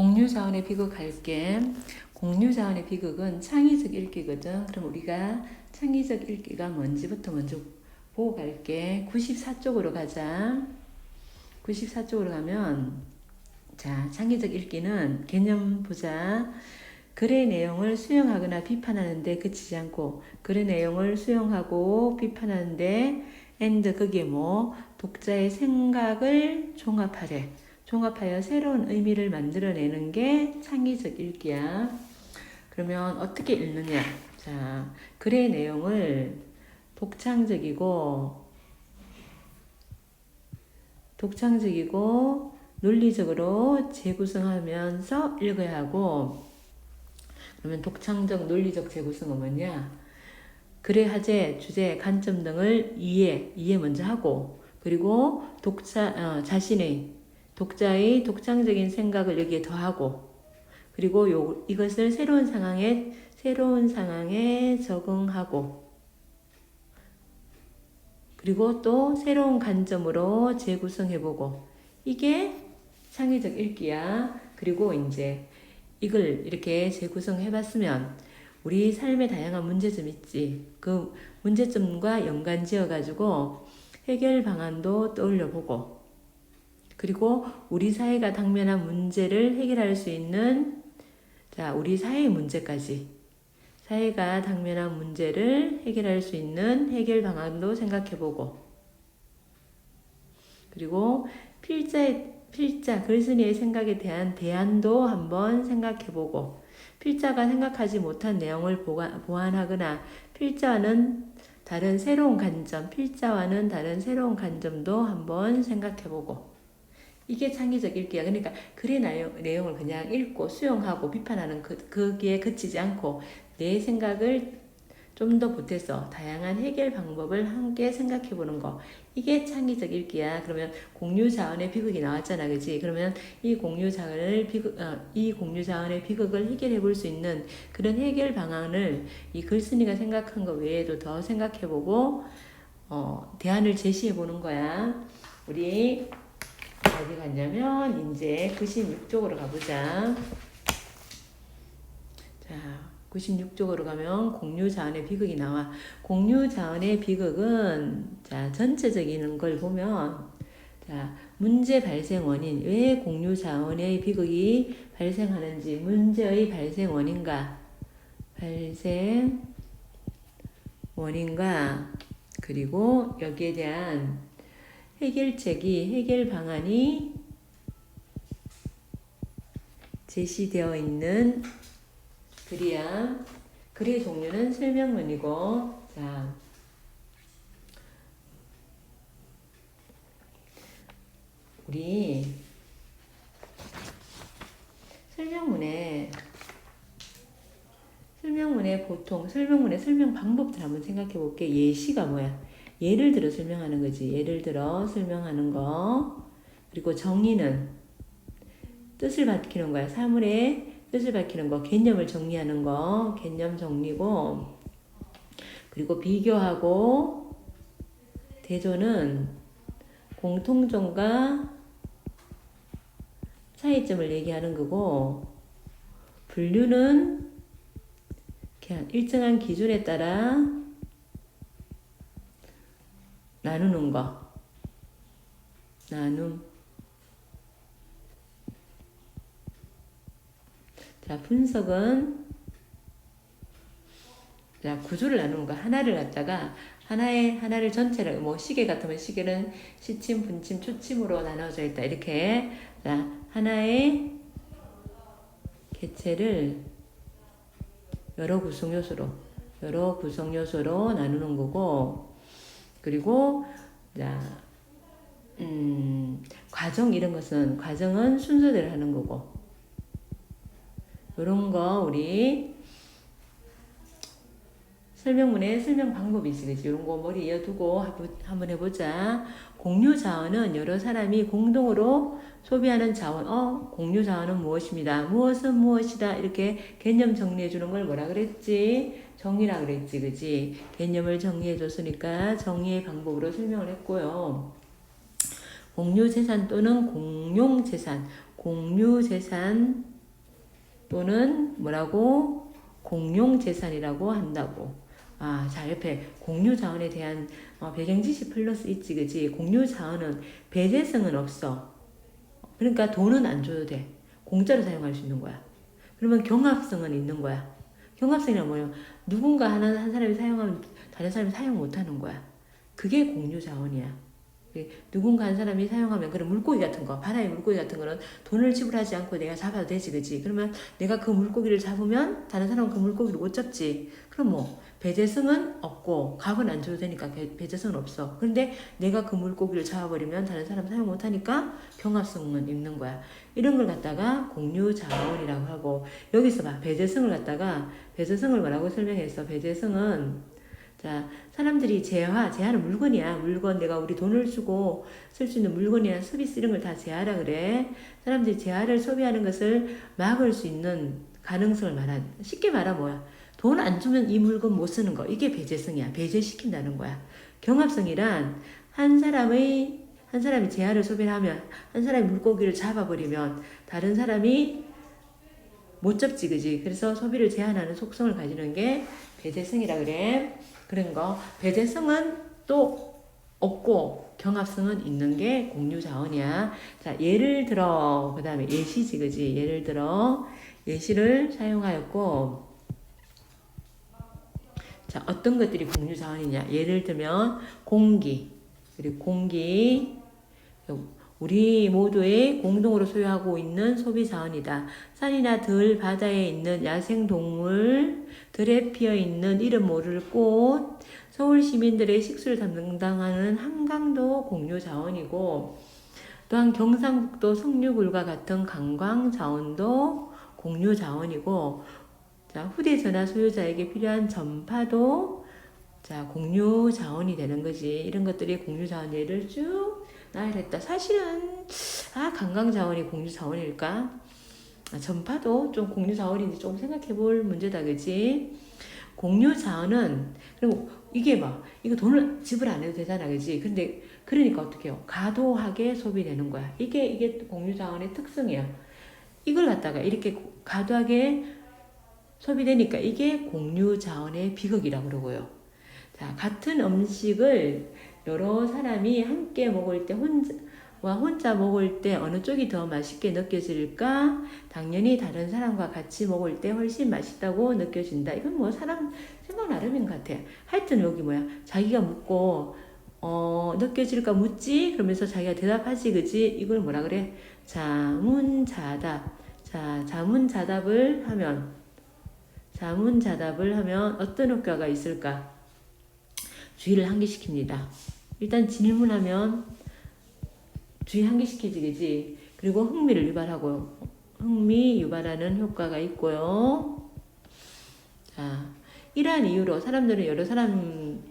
공유자원의 비극 할게. 공유자원의 비극은 창의적 읽기거든. 그럼 우리가 창의적 읽기가 뭔지부터 먼저 보고 갈게. 94쪽으로 가자. 94쪽으로 가면 자, 창의적 읽기는 개념 보자. 글의 내용을 수용하거나 비판하는데 그치지 않고 글의 내용을 수용하고 비판하는데 and 그게 뭐 독자의 생각을 종합하래. 종합하여 새로운 의미를 만들어내는 게 창의적 읽기야. 그러면 어떻게 읽느냐? 자, 글의 내용을 독창적이고 독창적이고 논리적으로 재구성하면서 읽어야 하고 그러면 독창적 논리적 재구성은 뭐냐? 글의 화제, 주제, 관점 등을 이해, 이해 먼저 하고 그리고 독자 어, 자신의 독자의 독창적인 생각을 여기에 더하고 그리고 요, 이것을 새로운 상황에 새로운 상황에 적응하고 그리고 또 새로운 관점으로 재구성해보고 이게 창의적 읽기야. 그리고 이제 이걸 이렇게 재구성해봤으면 우리 삶의 다양한 문제점 있지. 그 문제점과 연관 지어가지고 해결 방안도 떠올려보고 그리고 우리 사회가 당면한 문제를 해결할 수 있는 자 우리 사회의 문제까지. 사회가 당면한 문제를 해결할 수 있는 해결 방안도 생각해 보고. 그리고 필자의 필자 글쓴이의 생각에 대한 대안도 한번 생각해 보고. 필자가 생각하지 못한 내용을 보완하거나 필자와는 다른 새로운 관점, 필자와는 다른 새로운 관점도 한번 생각해 보고 이게 창의적 읽기야. 그러니까 글의 내용, 내용을 그냥 읽고 수용하고 비판하는 그, 거기에 그치지 않고 내 생각을 좀 더 보태서 다양한 해결 방법을 함께 생각해 보는 거. 이게 창의적 읽기야. 그러면 공유 자원의 비극이 나왔잖아. 그지? 그러면 이 공유 자원을 비극, 어, 이 공유 자원의 비극을 해결해 볼 수 있는 그런 해결 방안을 이 글쓴이가 생각한 거 외에도 더 생각해 보고, 어, 대안을 제시해 보는 거야. 우리 어디 갔냐면, 이제 96쪽으로 가보자. 자, 96쪽으로 가면 공유자원의 비극이 나와. 공유자원의 비극은 자 전체적인 걸 보면 자 문제 발생 원인 왜 공유자원의 비극이 발생하는지 문제의 발생 원인과 발생 원인과 그리고 여기에 대한 해결책이 해결 방안이 제시되어 있는 글이야. 글의 종류는 설명문이고, 자. 우리 설명문에 설명문에 보통 설명문의 설명 방법들 한번 생각해 볼게. 예시가 뭐야? 예를 들어 설명하는 거지. 예를 들어 설명하는 거. 그리고 정의는 뜻을 밝히는 거야. 사물의 뜻을 밝히는 거, 개념을 정리하는 거, 개념 정리고, 그리고 비교하고, 대조는 공통점과 차이점을 얘기하는 거고, 분류는 일정한 기준에 따라 나누는 거. 나눔. 자, 분석은 자, 구조를 나누는 거 하나를 갖다가 하나의 하나를 전체를 뭐 시계 같으면 시계는 시침, 분침, 초침으로 나눠져 있다. 이렇게 자, 하나의 개체를 여러 구성 요소로 여러 구성 요소로 나누는 거고 그리고 자, 음, 과정 이런 것은 과정은 순서대로 하는 거고. 이런 거 우리 설명문에 설명 방법이 있어 그지 이런 거 머리 이어두고 한번 해보자. 공유 자원은 여러 사람이 공동으로 소비하는 자원. 어 공유 자원은 무엇입니다? 무엇은 무엇이다? 이렇게 개념 정리해 주는 걸 뭐라 그랬지 정의라 그랬지 그지 개념을 정리해 줬으니까 정의의 방법으로 설명을 했고요 공유 재산 또는 공용 재산 공유재산 또는 뭐라고 공용재산이라고 한다고. 아, 자 옆에 공유자원에 대한 어, 배경 지식 플러스 있지, 그지? 공유자원은 배제성은 없어. 그러니까 돈은 안 줘도 돼. 공짜로 사용할 수 있는 거야. 그러면 경합성은 있는 거야. 경합성이란 뭐예요? 누군가 하나 한 사람이 사용하면 다른 사람이 사용 못 하는 거야. 그게 공유 자원이야. 누군가 한 사람이 사용하면 그런 물고기 같은 거, 바다의 물고기 같은 거는 돈을 지불하지 않고 내가 잡아도 되지, 그지? 그러면 내가 그 물고기를 잡으면 다른 사람은 그 물고기를 못 잡지. 그럼 뭐 배제성은 없고 값은 안 줘도 되니까 배- 배제성은 없어. 그런데 내가 그 물고기를 잡아버리면 다른 사람 사용 못 하니까 경합성은 있는 거야. 이런 걸 갖다가 공유 자원이라고 하고 여기서 봐 배제성을 갖다가 배제성을 뭐라고 설명했어? 배제성은 자 사람들이 재화 재화는 물건이야. 물건 내가 우리 돈을 주고 쓸 수 있는 물건이나 서비스 이런 걸 다 재화라 그래. 사람들이 재화를 소비하는 것을 막을 수 있는 가능성을 말한 쉽게 말하면 뭐야? 돈 안 주면 이 물건 못 쓰는 거. 이게 배제성이야. 배제시킨다는 거야. 경합성이란 한 사람의 한 사람이 재화를 소비하면 한 사람이 물고기를 잡아버리면 다른 사람이 못 잡지 그지? 그래서 소비를 제한하는 속성을 가지는 게 배제성이라 그래 그런 거. 배제성은 또 없고 경합성은 있는 게 공유 자원이야. 자 예를 들어 그 다음에 예시지 그지? 예를 들어 예시를 사용하였고 자 어떤 것들이 공유 자원이냐? 예를 들면 공기. 그리고 공기 우리 모두의 공동으로 소유하고 있는 소비 자원이다. 산이나 들 바다에 있는 야생 동물, 들에 피어 있는 이름 모를 꽃, 서울 시민들의 식수를 담당하는 한강도 공유 자원이고, 또한 경상북도 석류굴과 같은 관광 자원도 공유 자원이고, 자, 휴대전화 소유자에게 필요한 전파도 자, 공유 자원이 되는 거지. 이런 것들이 공유 자원 예를 쭉 나열했다. 사실은 아 관광 자원이 공유 자원일까? 아, 전파도 좀 공유 자원인지 좀 생각해 볼 문제다, 그지? 공유 자원은 그리고 이게 막 이거 돈을 지불 안 해도 되잖아, 그지? 근데 그러니까 어떻게 해요? 과도하게 소비되는 거야. 이게 이게 공유 자원의 특성이야. 이걸 갖다가 이렇게 과도하게 소비되니까 이게 공유 자원의 비극이라고 그러고요. 자, 같은 음식을 여러 사람이 함께 먹을 때 혼자 와 혼자 먹을 때 어느 쪽이 더 맛있게 느껴질까? 당연히 다른 사람과 같이 먹을 때 훨씬 맛있다고 느껴진다. 이건 뭐 사람 생각 나름인 것 같아. 하여튼 여기 뭐야? 자기가 묻고 어, 느껴질까 묻지? 그러면서 자기가 대답하지, 그지? 이걸 뭐라 그래? 자문자답. 자, 자문자답을 하면, 자문자답을 하면 어떤 효과가 있을까? 주의를 환기시킵니다. 일단 질문하면 주의 환기시켜지겠지. 그리고 흥미를 유발하고 흥미 유발하는 효과가 있고요. 자, 이러한 이유로 사람들은 여러 사람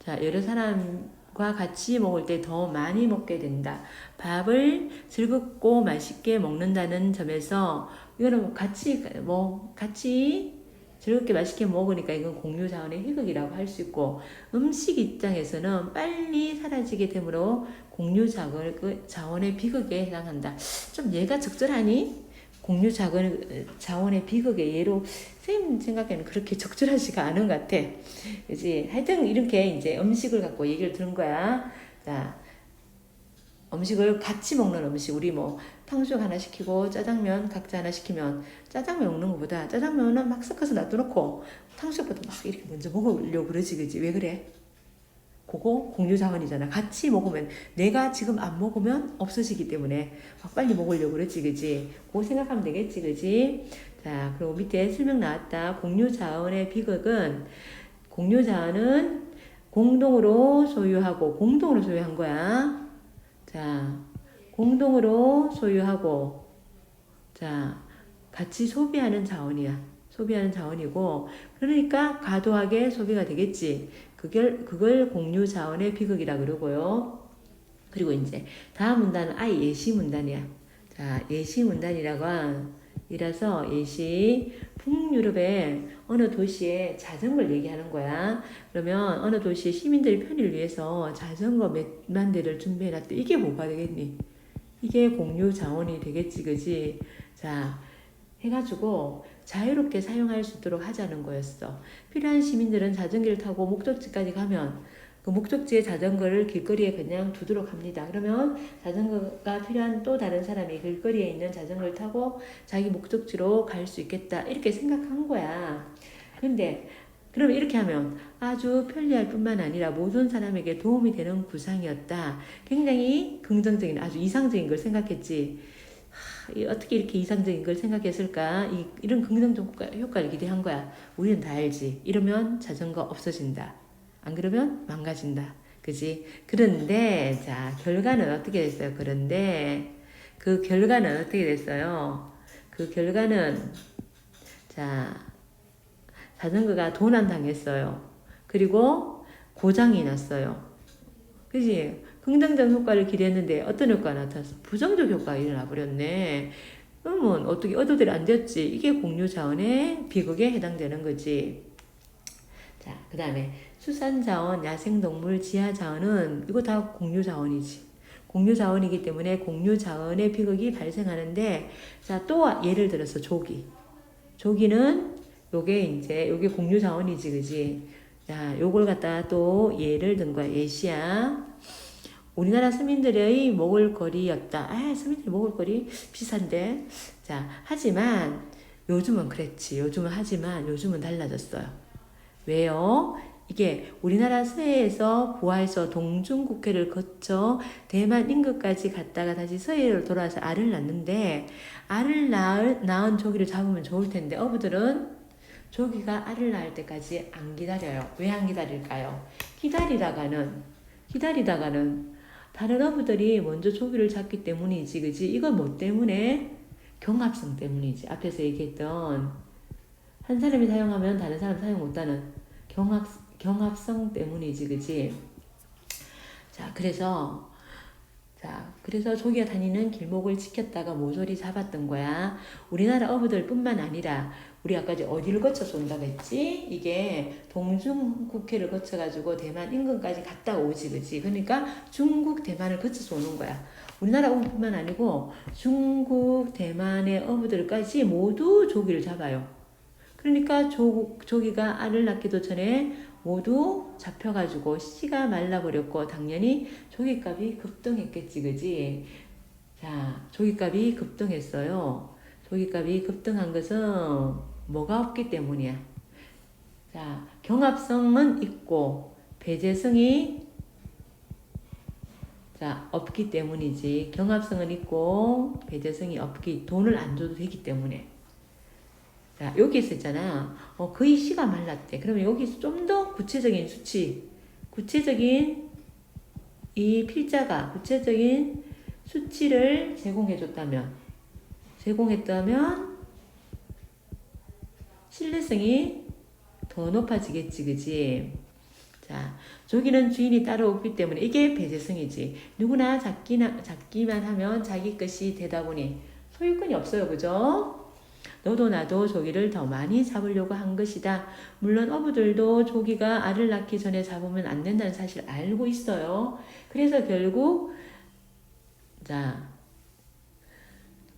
자, 여러 사람과 같이 먹을 때 더 많이 먹게 된다. 밥을 즐겁고 맛있게 먹는다는 점에서 이거는 같이 뭐 같이 즐겁게 맛있게 먹으니까 이건 공유 자원의 희극이라고 할 수 있고 음식 입장에서는 빨리 사라지게 되므로 공유 자원, 그 자원의 비극에 해당한다. 좀 얘가 적절하니? 공유 자원, 자원의 비극의 예로 선생님 생각에는 그렇게 적절하지가 않은 것 같아. 그지? 하여튼 이렇게 이제 음식을 갖고 얘기를 들은 거야. 자, 음식을 같이 먹는 음식 우리 뭐 탕수육 하나 시키고 짜장면 각자 하나 시키면 짜장면 먹는 것보다 짜장면은 막 섞어서 놔둬놓고 탕수육보다 막 이렇게 먼저 먹으려고 그러지 그지? 왜 그래? 그거 공유 자원이잖아. 같이 먹으면 내가 지금 안 먹으면 없어지기 때문에 막 빨리 먹으려고 그러지 그지? 그거 생각하면 되겠지 그지? 자 그리고 밑에 설명 나왔다. 공유 자원의 비극은 공유 자원은 공동으로 소유하고 공동으로 소유한 거야. 자, 공동으로 소유하고, 자, 같이 소비하는 자원이야. 소비하는 자원이고, 그러니까 과도하게 소비가 되겠지. 그걸, 그걸 공유 자원의 비극이라 그러고요. 그리고 이제 다음 문단은 아예 예시 문단이야. 자, 예시 문단이라고 이라서 예시 북유럽의 어느 도시에 자전거를 얘기하는 거야. 그러면 어느 도시의 시민들의 편의를 위해서 자전거 몇 만 대를 준비해놨대. 이게 뭐가 되겠니? 이게 공유 자원이 되겠지, 그지? 자, 해가지고 자유롭게 사용할 수 있도록 하자는 거였어. 필요한 시민들은 자전거를 타고 목적지까지 가면 그 목적지의 자전거를 길거리에 그냥 두도록 합니다. 그러면 자전거가 필요한 또 다른 사람이 길거리에 있는 자전거를 타고 자기 목적지로 갈 수 있겠다. 이렇게 생각한 거야. 근데 그러면 이렇게 하면 아주 편리할 뿐만 아니라 모든 사람에게 도움이 되는 구상이었다. 굉장히 긍정적인 아주 이상적인 걸 생각했지. 어떻게 이렇게 이상적인 걸 생각했을까? 이, 이런 긍정적 효과, 효과를 기대한 거야. 우리는 다 알지. 이러면 자전거 없어진다. 안 그러면 망가진다. 그지? 그런데, 자, 결과는 어떻게 됐어요? 그런데, 그 결과는 어떻게 됐어요? 그 결과는, 자, 자전거가 도난 당했어요. 그리고 고장이 났어요. 그지? 긍정적 효과를 기대했는데 어떤 효과가 나타났어? 부정적 효과가 일어나 버렸네. 그러면 어떻게 얻어들이 안 됐지? 이게 공유 자원의 비극에 해당되는 거지. 자, 그 다음에 수산 자원, 야생 동물, 지하 자원은 이거 다 공유 자원이지. 공유 자원이기 때문에 공유 자원의 비극이 발생하는데, 자, 또 예를 들어서 조기. 조기는 요게 이제, 요게 공유 자원이지, 그지? 자, 요걸 갖다가 또 예를 든 거야, 예시야. 우리나라 서민들의 먹을거리였다. 아, 서민들이 먹을거리 비싼데. 자, 하지만 요즘은 그랬지. 요즘은 하지만 요즘은 달라졌어요. 왜요? 이게 우리나라 서해에서 부하에서 동중국해를 거쳐 대만 인근까지 갔다가 다시 서해로 돌아와서 알을 낳는데 알을 낳은 조기를 잡으면 좋을 텐데 어부들은 조기가 알을 낳을 때까지 안 기다려요. 왜 안 기다릴까요? 기다리다가는 기다리다가는 다른 어부들이 먼저 조기를 잡기 때문이지, 그지? 이건 뭐 때문에? 경합성 때문이지. 앞에서 얘기했던 한 사람이 사용하면 다른 사람 사용 못하는 경합, 경합성 때문이지, 그지? 자, 그래서, 자, 그래서 조기가 다니는 길목을 지켰다가 모조리 잡았던 거야. 우리나라 어부들 뿐만 아니라, 우리 아까 이제 어디를 거쳐서 온다고 했지? 이게 동중국해를 거쳐가지고 대만 인근까지 갔다 오지, 그지? 그러니까 중국, 대만을 거쳐서 오는 거야. 우리나라 어부뿐만 아니고 중국, 대만의 어부들까지 모두 조기를 잡아요. 그러니까 조, 조기가 알을 낳기도 전에 모두 잡혀가지고 씨가 말라버렸고 당연히 조기값이 급등했겠지 그지 자 조기값이 급등했어요 조기값이 급등한 것은 뭐가 없기 때문이야 자 경합성은 있고 배제성이 자 없기 때문이지 경합성은 있고 배제성이 없기 돈을 안 줘도 되기 때문에 자, 여기서 있잖아. 어, 거의 씨가 말랐대. 그러면 여기서 좀 더 구체적인 수치, 구체적인 이 필자가 구체적인 수치를 제공해 줬다면, 제공했다면 신뢰성이 더 높아지겠지, 그지? 자, 조기는 주인이 따로 없기 때문에 이게 배제성이지. 누구나 잡기나, 잡기만 하면 자기 것이 되다 보니 소유권이 없어요, 그죠? 너도 나도 조기를 더 많이 잡으려고 한 것이다. 물론 어부들도 조기가 알을 낳기 전에 잡으면 안 된다는 사실을 알고 있어요. 그래서 결국 자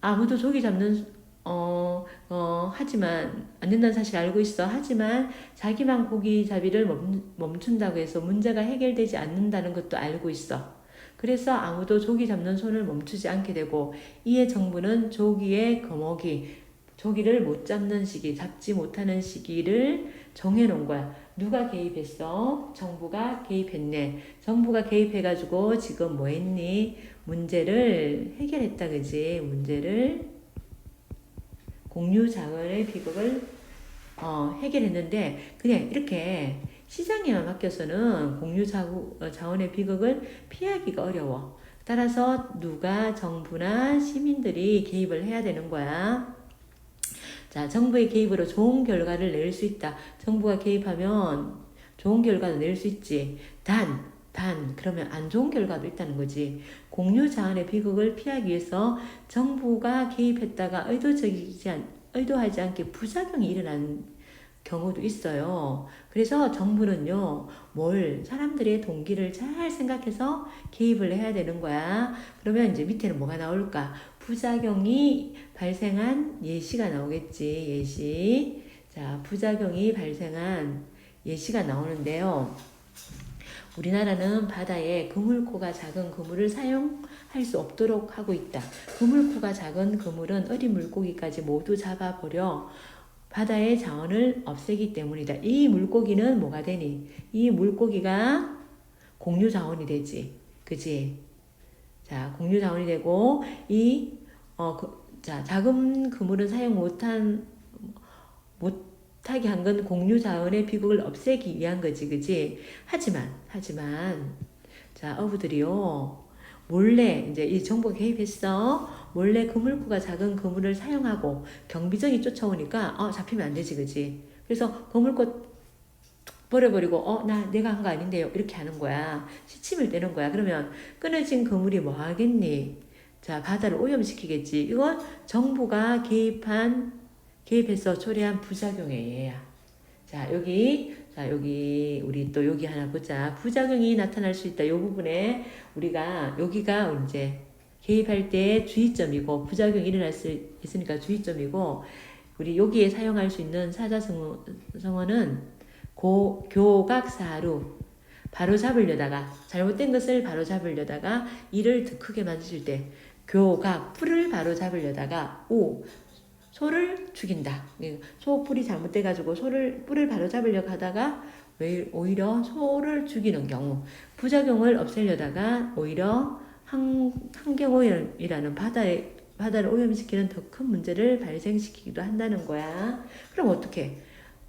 아무도 조기 잡는 어, 어, 하지만, 안 된다는 사실 알고 있어. 하지만, 자기만 고기 잡이를 멈, 멈춘다고 해서 문제가 해결되지 않는다는 것도 알고 있어. 그래서 아무도 조기 잡는 손을 멈추지 않게 되고, 이에 정부는 조기의 거목이, 조기를 못 잡는 시기, 잡지 못하는 시기를 정해놓은 거야. 누가 개입했어? 정부가 개입했네. 정부가 개입해가지고 지금 뭐 했니? 문제를 해결했다, 그지? 문제를 공유 자원의 비극을 어, 해결했는데 그냥 이렇게 시장에만 맡겨서는 공유 어, 자원의 비극을 피하기가 어려워. 따라서 누가 정부나 시민들이 개입을 해야 되는 거야. 자, 정부의 개입으로 좋은 결과를 낼 수 있다. 정부가 개입하면 좋은 결과도 낼 수 있지. 단, 단, 그러면 안 좋은 결과도 있다는 거지. 공유 자원의 비극을 피하기 위해서 정부가 개입했다가 의도적이지 않, 의도하지 않게 부작용이 일어난 경우도 있어요. 그래서 정부는요, 뭘 사람들의 동기를 잘 생각해서 개입을 해야 되는 거야. 그러면 이제 밑에는 뭐가 나올까? 부작용이 발생한 예시가 나오겠지. 예시. 자, 부작용이 발생한 예시가 나오는데요. 우리나라는 바다에 그물코가 작은 그물을 사용할 수 없도록 하고 있다. 그물코가 작은 그물은 어린 물고기까지 모두 잡아버려 바다의 자원을 없애기 때문이다. 이 물고기는 뭐가 되니? 이 물고기가 공유 자원이 되지. 그지? 자, 공유 자원이 되고, 이, 어, 그, 자, 작은 그물은 사용 못한, 못 하게 한 건 공유 자원의 비극을 없애기 위한 거지. 그지? 하지만, 하지만, 자, 어부들이요. 몰래, 이제 이 정보가 개입했어. 몰래 그물구가 작은 그물을 사용하고 경비정이 쫓아오니까 어 잡히면 안 되지 그지 그래서 그물고 툭 버려버리고 어 나 내가 한 거 아닌데요 이렇게 하는 거야 시침을 떼는 거야 그러면 끊어진 그물이 뭐 하겠니 자 바다를 오염시키겠지 이건 정부가 개입한 개입해서 초래한 부작용의 예야. 자 여기 자 여기 우리 또 여기 하나 보자. 부작용이 나타날 수 있다. 이 부분에 우리가 여기가 이제 개입할 때 주의점이고 부작용이 일어날 수 있으니까 주의점이고 우리 여기에 사용할 수 있는 사자성어는 고, 교각사루 바로 잡으려다가 잘못된 것을 바로 잡으려다가 이를 더 크게 만드실 때 교각 풀을 바로 잡으려다가 오 소를 죽인다. 소 뿔이 잘못돼 가지고 소를 뿔을 바로 잡으려고 하다가 왜 오히려 소를 죽이는 경우 부작용을 없애려다가 오히려 환, 환경오염이라는 바다에, 바다를 오염시키는 더 큰 문제를 발생시키기도 한다는 거야. 그럼 어떻게?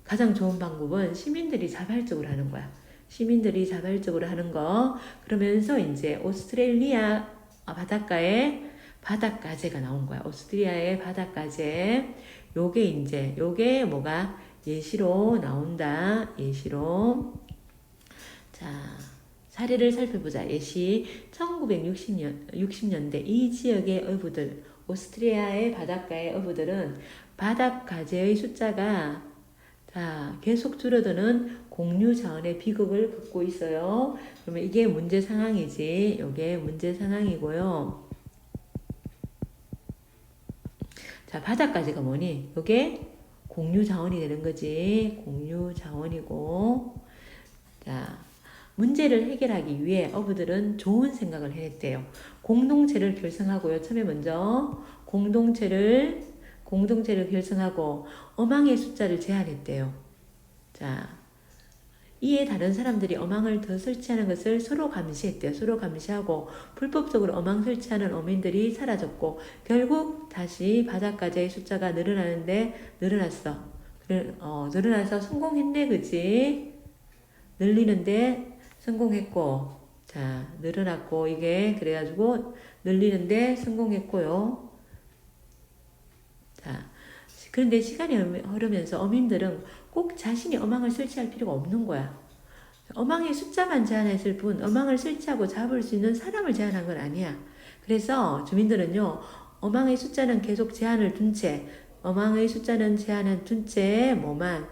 가장 좋은 방법은 시민들이 자발적으로 하는 거야. 시민들이 자발적으로 하는 거. 그러면서 이제 오스트레일리아 바닷가에 바닷가재가 나온 거야. 오스트리아의 바닷가재. 요게 이제, 요게 뭐가 예시로 나온다. 예시로. 자. 사례를 살펴보자. 예시 1960년 60년대 이 지역의 어부들 오스트리아의 바닷가의 어부들은 바닷가재의 숫자가 자, 계속 줄어드는 공유 자원의 비극을 겪고 있어요. 그러면 이게 문제 상황이지. 이게 문제 상황이고요. 자, 바닷가재가 뭐니? 이게 공유 자원이 되는 거지. 공유 자원이고. 자, 문제를 해결하기 위해 어부들은 좋은 생각을 해냈대요. 공동체를 결성하고요. 처음에 먼저 공동체를 공동체를 결성하고 어망의 숫자를 제한했대요. 자, 이에 다른 사람들이 어망을 더 설치하는 것을 서로 감시했대요. 서로 감시하고 불법적으로 어망 설치하는 어민들이 사라졌고 결국 다시 바닷가재의 숫자가 늘어나는데 늘어났어. 어, 늘어나서 성공했네, 그지? 늘리는데 성공했고, 자, 늘어났고, 이게, 그래가지고, 늘리는데 성공했고요. 자, 그런데 시간이 흐르면서 어민들은 꼭 자신이 어망을 설치할 필요가 없는 거야. 어망의 숫자만 제한했을 뿐, 어망을 설치하고 잡을 수 있는 사람을 제한한 건 아니야. 그래서 주민들은요, 어망의 숫자는 계속 제한을 둔 채, 어망의 숫자는 제한을 둔 채, 뭐만,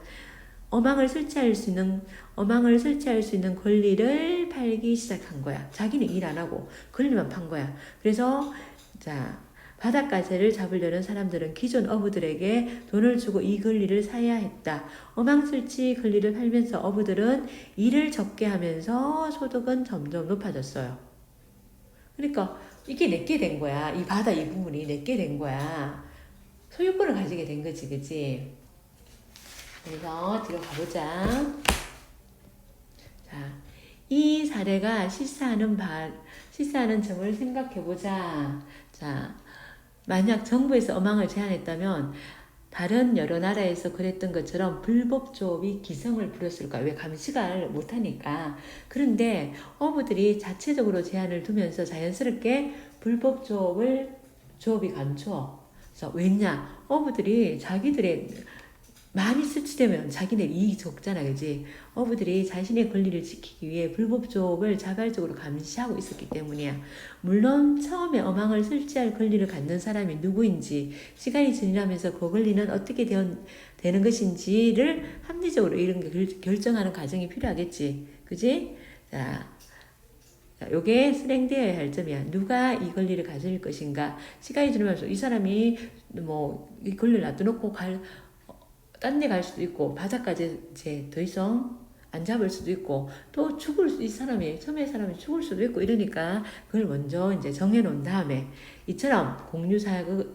어망을 설치할 수 있는 어망을 설치할 수 있는 권리를 팔기 시작한 거야. 자기는 일 안 하고 권리만 판 거야. 그래서 자 바닷가재를 잡으려는 사람들은 기존 어부들에게 돈을 주고 이 권리를 사야 했다. 어망 설치 권리를 팔면서 어부들은 일을 적게 하면서 소득은 점점 높아졌어요. 그러니까 이게 내게 된 거야. 이 바다 이 부분이 내게 된 거야. 소유권을 가지게 된 거지, 그치? 그래서 뒤로 가보자. 자, 이 사례가 실사하는 바, 실사하는 점을 생각해 보자. 자, 만약 정부에서 어망을 제한했다면 다른 여러 나라에서 그랬던 것처럼 불법 조업이 기성을 부렸을까? 왜 감시가 못하니까. 그런데 어부들이 자체적으로 제한을 두면서 자연스럽게 불법 조업을 조업이 감추어. 그래서 왜냐? 어부들이 자기들의 많이 설치되면 자기네 이익이 적잖아, 그지? 어부들이 자신의 권리를 지키기 위해 불법족을 자발적으로 감시하고 있었기 때문이야. 물론 처음에 어망을 설치할 권리를 갖는 사람이 누구인지, 시간이 지나면서 그 권리는 어떻게 되어, 되는 것인지를 합리적으로 이런 게 결- 결정하는 과정이 필요하겠지. 그지? 자, 자, 요게 실행되어야 할 점이야. 누가 이 권리를 가질 것인가? 시간이 지나면서 이 사람이 뭐 이 권리를 놔둬놓고 갈, 딴 데 갈 수도 있고 바닥까지 이제 더 이상 안 잡을 수도 있고 또 죽을 수, 이 사람이 처음에 사람이 죽을 수도 있고 이러니까 그걸 먼저 이제 정해 놓은 다음에 이처럼 공유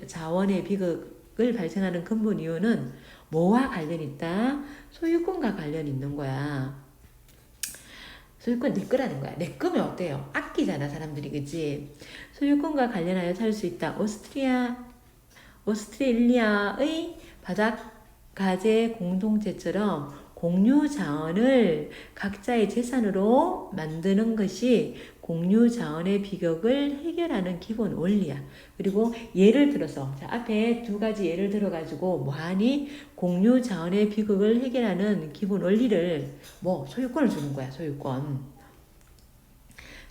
자원의 비극을 발생하는 근본 이유는 뭐와 관련 있다? 소유권과 관련 있는 거야. 소유권 내 거라는 거야. 내 거면 어때요? 아끼잖아 사람들이 그지? 소유권과 관련하여 살 수 있다. 오스트리아 오스트레일리아의 바닥 가재 공동체처럼 공유 자원을 각자의 재산으로 만드는 것이 공유 자원의 비격을 해결하는 기본 원리야. 그리고 예를 들어서 자, 앞에 두 가지 예를 들어 가지고 뭐하니 공유 자원의 비극을 해결하는 기본 원리를 뭐 소유권을 주는 거야. 소유권.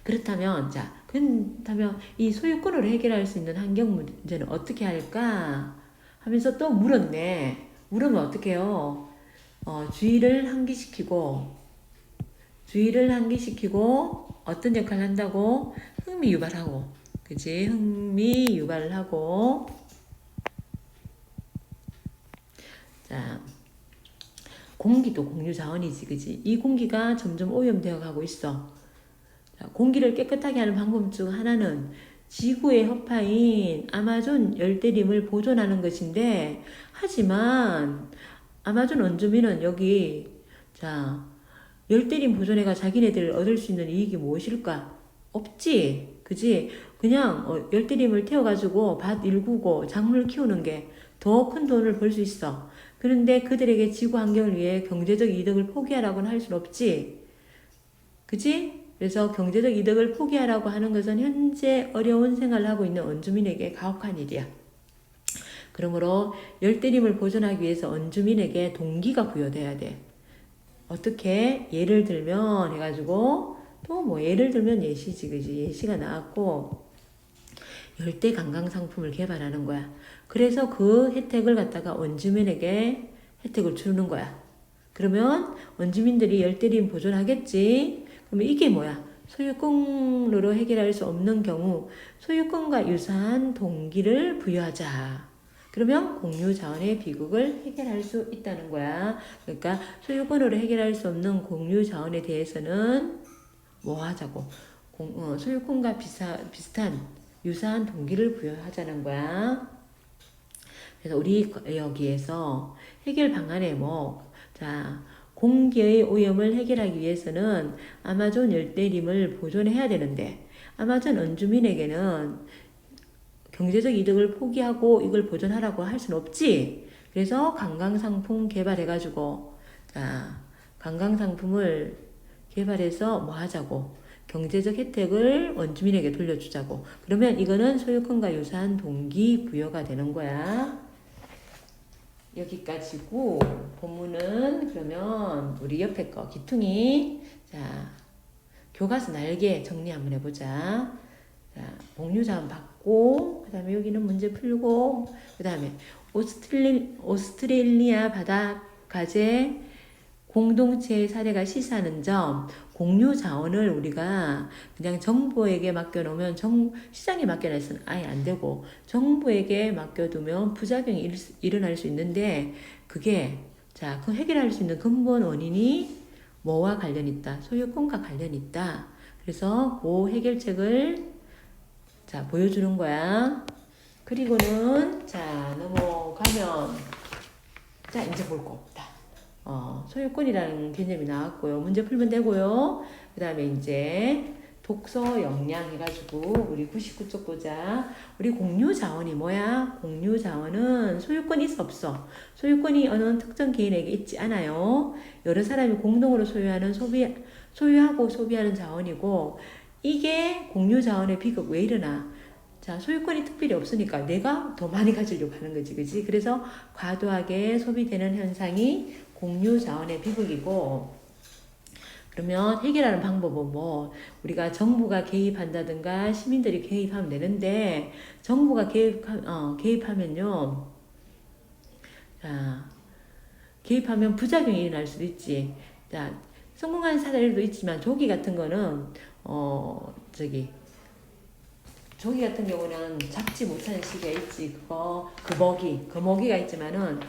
그렇다면 자 그렇다면 이 소유권으로 해결할 수 있는 환경 문제는 어떻게 할까 하면서 또 물었네. 물으면 어떡해요? 어, 주의를 환기시키고 주의를 환기시키고 어떤 역할을 한다고? 흥미 유발하고 그지 흥미 유발을 하고. 자 공기도 공유 자원이지 그지 이 공기가 점점 오염되어 가고 있어. 자, 공기를 깨끗하게 하는 방법 중 하나는 지구의 허파인 아마존 열대림을 보존하는 것인데 하지만 아마존 원주민은 여기 자 열대림 보존해가 자기네들 얻을 수 있는 이익이 무엇일까? 없지, 그지? 그냥 어, 열대림을 태워가지고 밭 일구고 작물 키우는 게 더 큰 돈을 벌 수 있어. 그런데 그들에게 지구 환경을 위해 경제적 이득을 포기하라고는 할 수는 없지, 그지? 그래서 경제적 이득을 포기하라고 하는 것은 현재 어려운 생활을 하고 있는 원주민에게 가혹한 일이야. 그러므로 열대림을 보존하기 위해서 원주민에게 동기가 부여돼야 돼. 어떻게 예를 들면 해가지고 또 뭐 예를 들면 예시지 그지 예시가 나왔고 열대 관광 상품을 개발하는 거야. 그래서 그 혜택을 갖다가 원주민에게 혜택을 주는 거야. 그러면 원주민들이 열대림 보존하겠지. 그러면 이게 뭐야? 소유권으로 해결할 수 없는 경우 소유권과 유사한 동기를 부여하자. 그러면 공유 자원의 비극을 해결할 수 있다는 거야. 그러니까 소유권으로 해결할 수 없는 공유 자원에 대해서는 뭐 하자고? 공, 어, 소유권과 비사, 비슷한 유사한 동기를 부여하자는 거야. 그래서 우리 여기에서 해결 방안에 뭐, 자, 공기의 오염을 해결하기 위해서는 아마존 열대림을 보존해야 되는데, 아마존 원주민에게는 경제적 이득을 포기하고 이걸 보존하라고 할 수는 없지. 그래서 관광상품 개발해가지고, 자, 관광상품을 개발해서 뭐 하자고. 경제적 혜택을 원주민에게 돌려주자고. 그러면 이거는 소유권과 유사한 동기부여가 되는 거야. 여기까지고, 본문은 그러면 우리 옆에 거, 기퉁이. 자, 교과서 날개 정리 한번 해보자. 자, 복류자원 받 고, 그 다음에 여기는 문제 풀고, 그 다음에 오스트레, 오스트레일리아 바다 가재 공동체의 사례가 시사하는 점, 공유 자원을 우리가 그냥 정부에게 맡겨놓으면 정, 시장에 맡겨놔서는 아예 안 되고, 정부에게 맡겨두면 부작용이 일, 일어날 수 있는데, 그게, 자, 그 해결할 수 있는 근본 원인이 뭐와 관련 있다? 소유권과 관련 있다. 그래서 그 해결책을 자, 보여주는 거야. 그리고는, 자, 넘어가면, 자, 이제 볼 거 없다. 어, 소유권이라는 개념이 나왔고요. 문제 풀면 되고요. 그 다음에 이제 독서 역량 해가지고 우리 99쪽 보자. 우리 공유 자원이 뭐야? 공유 자원은 소유권이 있어 없어? 소유권이 어느 특정 개인에게 있지 않아요. 여러 사람이 공동으로 소유하는 소비 소유하고 소비하는 자원이고 이게 공유 자원의 비극 왜 일어나? 자, 소유권이 특별히 없으니까 내가 더 많이 가지려고 하는 거지, 그지? 그래서 과도하게 소비되는 현상이 공유 자원의 비극이고, 그러면 해결하는 방법은 뭐, 우리가 정부가 개입한다든가 시민들이 개입하면 되는데, 정부가 개입하, 어, 개입하면요, 자, 개입하면 부작용이 일어날 수도 있지. 자, 성공한 사례도 있지만, 조기 같은 거는, 어, 저기, 조기 같은 경우는 잡지 못하는 시기가 있지. 그거, 그 먹이, 그 먹이가 있지만은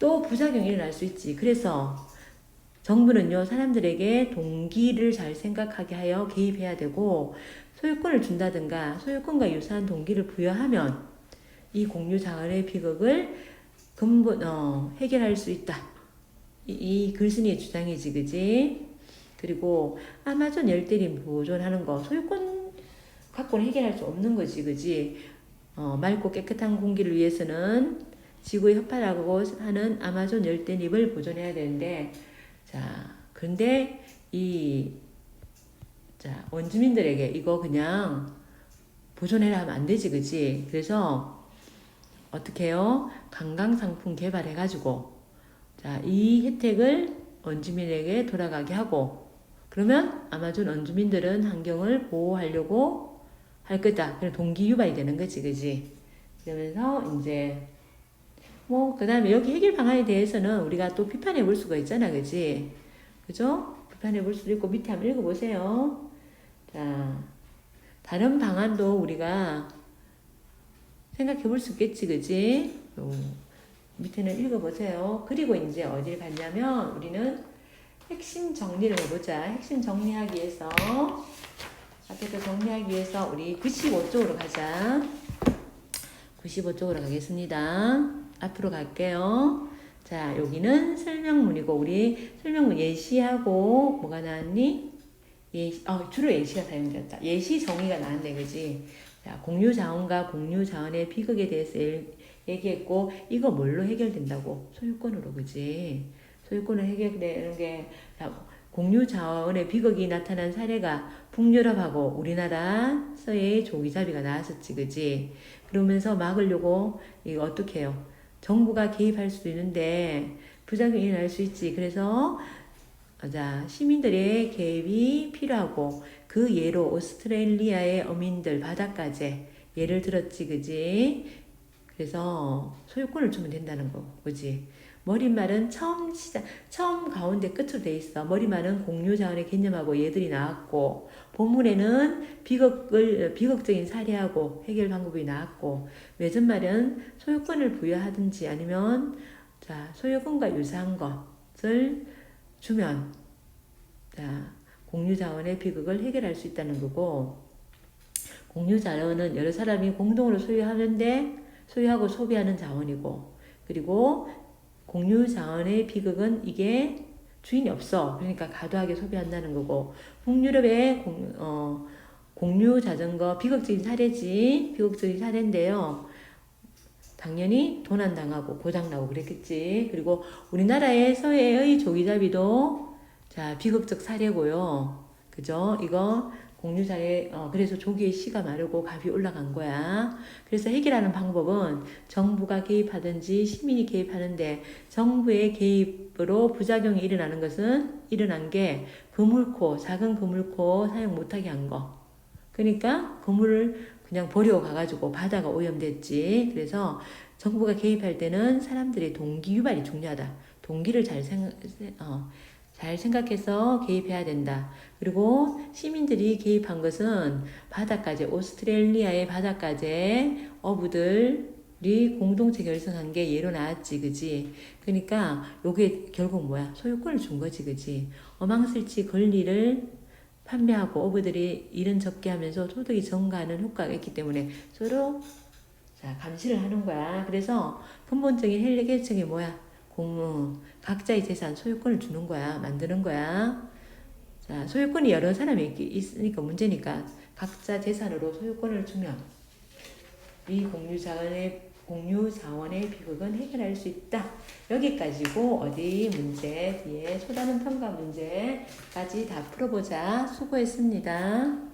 또 부작용이 일어날 수 있지. 그래서 정부는요, 사람들에게 동기를 잘 생각하게 하여 개입해야 되고, 소유권을 준다든가, 소유권과 유사한 동기를 부여하면 이 공유 자원의 비극을 근본, 어, 해결할 수 있다. 이, 이 글쓴이의 주장이지, 그지? 그리고 아마존 열대림 보존하는 거, 소유권 갖고는 해결할 수 없는 거지, 그지? 어, 맑고 깨끗한 공기를 위해서는 지구의 흡하라고 하는 아마존 열대잎을 보존해야 되는데, 자, 근데 이, 자, 원주민들에게 이거 그냥 보존해라 하면 안 되지, 그지? 그래서 어떻게 해요? 관광상품 개발해가지고, 자, 이 혜택을 원주민에게 돌아가게 하고, 그러면 아마존 원주민들은 환경을 보호하려고 할 거다. 그럼 동기 유발이 되는 거지, 그지? 그러면서 이제 뭐 그다음에 여기 해결 방안에 대해서는 우리가 또 비판해 볼 수가 있잖아, 그지? 그죠? 비판해 볼 수도 있고 밑에 한번 읽어보세요. 자, 다른 방안도 우리가 생각해 볼 수 있겠지, 그지? 요 밑에는 읽어보세요. 그리고 이제 어디를 갔냐면 우리는 핵심 정리를 해보자. 핵심 정리하기 위해서 앞에서 정리하기 위해서 우리 95쪽으로 가자. 95쪽으로 가겠습니다. 앞으로 갈게요. 자, 여기는 설명문이고, 우리 설명문 예시하고, 뭐가 나왔니? 예시, 어, 주로 예시가 사용되었다. 예시 정의가 나왔네, 그지? 자, 공유 자원과 공유 자원의 비극에 대해서 일- 얘기했고, 이거 뭘로 해결된다고? 소유권으로, 그지? 소유권을 해결되는 게, 자, 공유 자원의 비극이 나타난 사례가 북유럽하고 우리나라 서해의 조기잡이가 나왔었지, 그지? 그러면서 막으려고 이거 어떻게 해요? 정부가 개입할 수도 있는데 부작용이 일어날 수 있지. 그래서 자 시민들의 개입이 필요하고 그 예로 오스트레일리아의 어민들 바닷가재 예를 들었지, 그지? 그래서 소유권을 주면 된다는 거, 그지? 머릿말은 처음 시작, 처음 가운데 끝으로 돼 있어. 머릿말은 공유 자원의 개념하고 얘들이 나왔고, 본문에는 비극을, 비극적인 사례하고 해결 방법이 나왔고, 외전말은 소유권을 부여하든지 아니면, 자, 소유권과 유사한 것을 주면, 자, 공유 자원의 비극을 해결할 수 있다는 거고, 공유 자원은 여러 사람이 공동으로 소유하는데, 소유하고 소비하는 자원이고, 그리고 공유 자원의 비극은 이게 주인이 없어. 그러니까 과도하게 소비한다는 거고. 북유럽의 공, 어, 공유 자전거 비극적인 사례지. 비극적인 사례인데요. 당연히 도난당하고 고장나고 그랬겠지. 그리고 우리나라의 서해의 조기잡이도 자, 비극적 사례고요. 그죠? 이거 공유사에 어, 그래서 조기의 씨가 마르고 값이 올라간 거야. 그래서 해결하는 방법은 정부가 개입하든지 시민이 개입하는데 정부의 개입으로 부작용이 일어나는 것은 일어난 게 그물코 작은 그물코 사용 못하게 한 거. 그러니까 그물을 그냥 버리고 가가지고 바다가 오염됐지. 그래서 정부가 개입할 때는 사람들의 동기 유발이 중요하다. 동기를 잘 생각, 어, 잘 생각해서 개입해야 된다. 그리고 시민들이 개입한 것은 바닷가재, 오스트레일리아의 바닷가재 어부들이 공동체 결성한 게 예로 나왔지, 그지? 그러니까 요게 결국 뭐야? 소유권을 준 거지, 그지? 어망설치 권리를 판매하고 어부들이 일은 적게 하면서 소득이 증가하는 효과가 있기 때문에 서로 자, 감시를 하는 거야. 그래서 근본적인 해결책이 뭐야? 공, 각자의 재산, 소유권을 주는 거야. 만드는 거야. 자, 소유권이 여러 사람이 있- 있으니까 문제니까 각자 재산으로 소유권을 주면 이 공유 자원의 공유 자원의 비극은 해결할 수 있다. 여기까지고 어디 문제 뒤에 소다는 평가 문제까지 다 풀어보자. 수고했습니다.